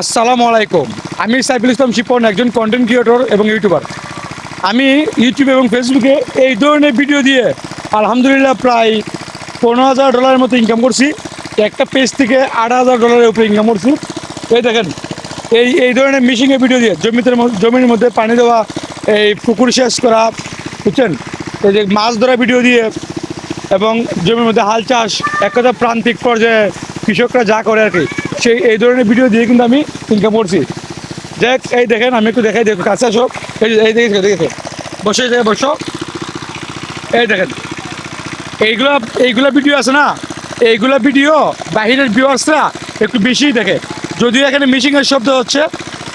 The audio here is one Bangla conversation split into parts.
আসসালামু আলাইকুম। আমি সাইফুল ইসলাম শিপন, একজন কন্টেন্ট ক্রিয়েটর এবং ইউটিউবার আমি ইউটিউব এবং ফেসবুকে এই ধরনের ভিডিও দিয়ে আলহামদুলিল্লাহ প্রায় পনেরো হাজার ডলারের মতো ইনকাম করছি। একটা পেজ থেকে আট হাজার ডলারের উপরে ইনকাম করছি। এই দেখেন, এই এই ধরনের মিশিংয়ের ভিডিও দিয়ে জমিতে, জমির মধ্যে পানি দেওয়া, এই পুকুর শেষ করা, বুঝছেন? এই যে মাছ ধরা ভিডিও দিয়ে এবং জমির মধ্যে হাল চাষ, এক কথা প্রান্তিক পর্যায়ে কৃষকরা যা করে আর কি। সেই এই ধরনের ভিডিও দিয়ে কিন্তু আমি ইনকাম করছি। দেখ, এই দেখেন, আমি একটু দেখাই, দেখো, কাছে আসো। এই দেখেছ দেখেছ বসে জায়গায় বসো। এই দেখেন। এইগুলা এইগুলা ভিডিও আছে না? এইগুলা ভিডিও বাহিরের ভিউয়ার্সরা একটু বেশিই দেখে। যদিও এখানে মিশিংয়ের শব্দ হচ্ছে।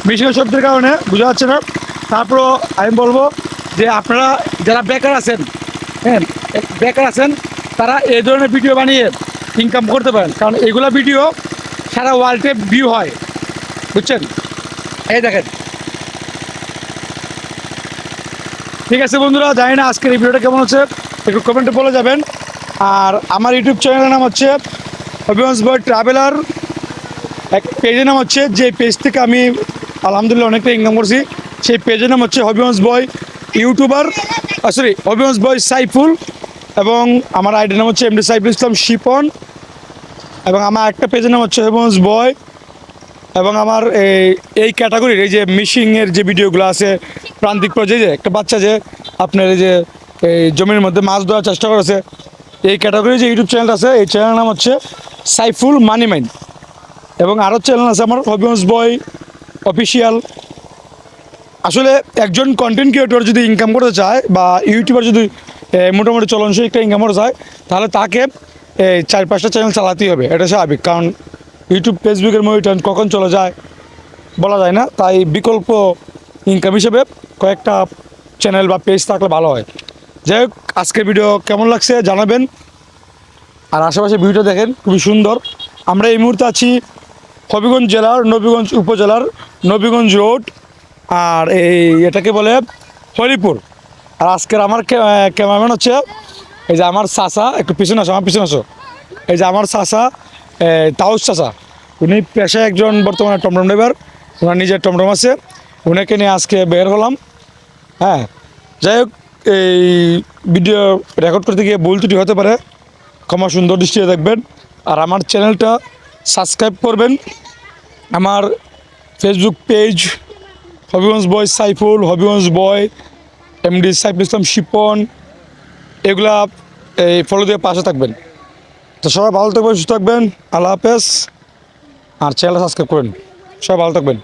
মিশিংয়ের শব্দের কারণে বোঝা যাচ্ছে না। তারপরও আমি বলব যে আপনারা যারা বেকার আছেন হ্যাঁ বেকার আছেন, তারা এই ধরনের ভিডিও বানিয়ে ইনকাম করতে পারেন। কারণ এগুলো ভিডিও সারা ওয়ার্ল্ডে ভিউ হয়। বুঝছেন? এই দেখেন। ঠিক আছে বন্ধুরা, জানি না আজকের এই ভিডিওটা কেমন হচ্ছে। একটু কমেন্টে বলে যাবেন। আর আমার ইউটিউব চ্যানেলের নাম হচ্ছে হবিগঞ্জ বয় ট্রাভেলার এক পেজের নাম হচ্ছে, যে পেজ থেকে আমি আলহামদুলিল্লাহ অনেকটা ইনকাম করছি, সেই পেজের নাম হচ্ছে Habiganj boy YouTuber sorry Habiganj boy Saiful এবং আমার আইডির নাম হচ্ছে এমডি সাইফুল ইসলাম শিপন এবং আমার একটা পেজের নাম হচ্ছে হবিগঞ্জ বয় এবং আমার এই এই ক্যাটাগরির এই যে মিশিংয়ের যে ভিডিওগুলো আছে, প্রান্তিক পর্যায়ে যে একটা বাচ্চা যে আপনার এই যে, এই জমির মধ্যে মাছ ধরার চেষ্টা করেছে, এই ক্যাটাগরির যে ইউটিউব চ্যানেল আছে, এই চ্যানেলের নাম হচ্ছে সাইফুল মানি মাইন এবং আরও চ্যানেল আছে আমার হবিগঞ্জ বয় অফিসিয়াল। আসলে একজন কন্টেন্ট ক্রিয়েটর যদি ইনকাম করতে চায় বা ইউটিউবার যদি মোটামুটি চলনসই একটা ইনকাম যায়, তাহলে তাকে এই চার পাঁচটা চ্যানেল চালাতেই হবে, এটা স্বাভাবিক। কারণ ইউটিউব ফেসবুকের মনিটন কখন চলে যায় বলা যায় না, তাই বিকল্প ইনকাম হিসেবে কয়েকটা চ্যানেল বা পেজ থাকলে ভালো হয়। যাই হোক, আজকের ভিডিও কেমন লাগছে জানাবেন। আর আশেপাশে ভিডিও দেখেন, খুবই সুন্দর। আমরা এই মুহূর্তে আছি হবিগঞ্জ জেলার, নবীগঞ্জ উপজেলার, নবীগঞ্জ রোড, আর এই এটাকে বলে হরিপুর। আর আজকের আমার ক্যামেরাম্যান হচ্ছে এই যে আমার চাচা, একটু পিছনে আসো, আমার পিছনে আসো। এই যে আমার চাচা তাউস চাচা। উনি পেশায় একজন বর্তমানে টমটম ড্রাইভার, ওনার নিজের টমটম আছে। উনাকে নিয়ে আজকে বের হলাম। হ্যাঁ যাই হোক, এই ভিডিও রেকর্ড করতে গিয়ে ভুল ত্রুটি হতে পারে। ক্ষমা সুন্দর দৃষ্টিতে দেখবেন। আর আমার চ্যানেলটা সাবস্ক্রাইব করবেন। আমার Facebook page Habiganj boy Saiful, Habiganj boy MD Saiful Islam, Shipon, এগুলা এই ফলো দিয়ে পাশে থাকবেন। তো সবাই ভালো থাকবেন, সুস্থ থাকবেন, আল্লাহ হাফেজ। আর চ্যানেলটা সাবস্ক্রাইব করেন। সবাই ভালো থাকবেন।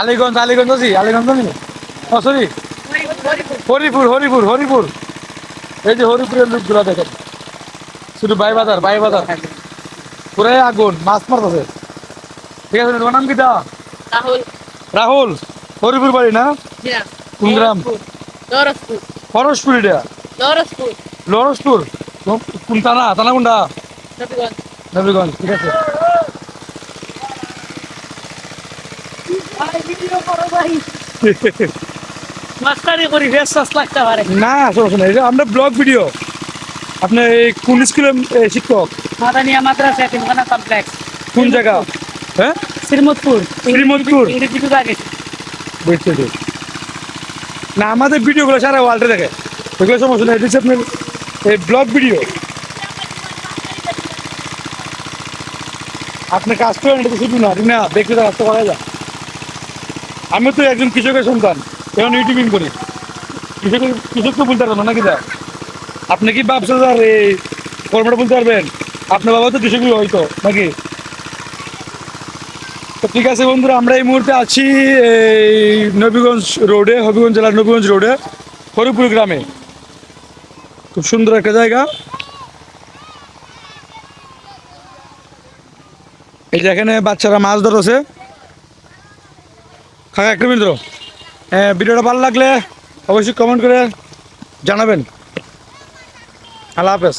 আলিগঞ্জ আলিগঞ্জ আছি আলিগঞ্জ নি? ও সরি। হরিপুর হরিপুর হরিপুর। এই যে হরিপুরের লোকগুলো দেখেন। শুধু বাই বাজার বাই বাজার পুরাই আগুন মাছ মারতেছে। ঠিক আছে তোমার নাম কি দা রাহুল। রাহুল। হরিপুর বাড়ি না? কোন গ্রাম? লরসপুর এটা? লরসপুর লরসপুর কোন থানা? থানা কোনটা? নবীগঞ্জ। ঠিক আছে। না সমস্যা নেই এটা আমরা ব্লগ ভিডিও। আপনার এই কোন স্কুলের এ, শিক্ষক? মাদানিয়া মাদ্রাসা তিনখানা কমপ্লেক্স কোন জায়গা? হ্যাঁ? বুঝতে না আমাদের ভিডিওগুলো সারা ওয়ার্ল্ডে দেখে। সমস্যা নেই এটা হচ্ছে আপনার এই ব্লগ ভিডিও। আপনি কাজ করেন, এটা তো শুধু না না ব্যক্তিগত রাস্তা করা যায় আমি তো একজন কৃষকের সন্তান, এখন ইউটিউবিং করি। কৃষকের কৃষক তো বলতে পারবেন নাকি দা আপনি কি ব্যবসাদার এই কর্মটা বলতে পারবেন? আপনার বাবা তো কৃষকই হয়তো, নাকি? তো ঠিক আছে বন্ধুরা, আমরা এই মুহূর্তে আছি এই নবীগঞ্জ রোডে, হবিগঞ্জ জেলার নবীগঞ্জ রোডে, হরিপুর গ্রামে। খুব সুন্দর একটা জায়গা। এই যে এখানে বাচ্চারা মাছ ধরছে খাগা একটা মিনিট হ্যাঁ ভিডিওটা ভালো লাগলে অবশ্যই কমেন্ট করে জানাবেন। আল্লাহ হাফেজ।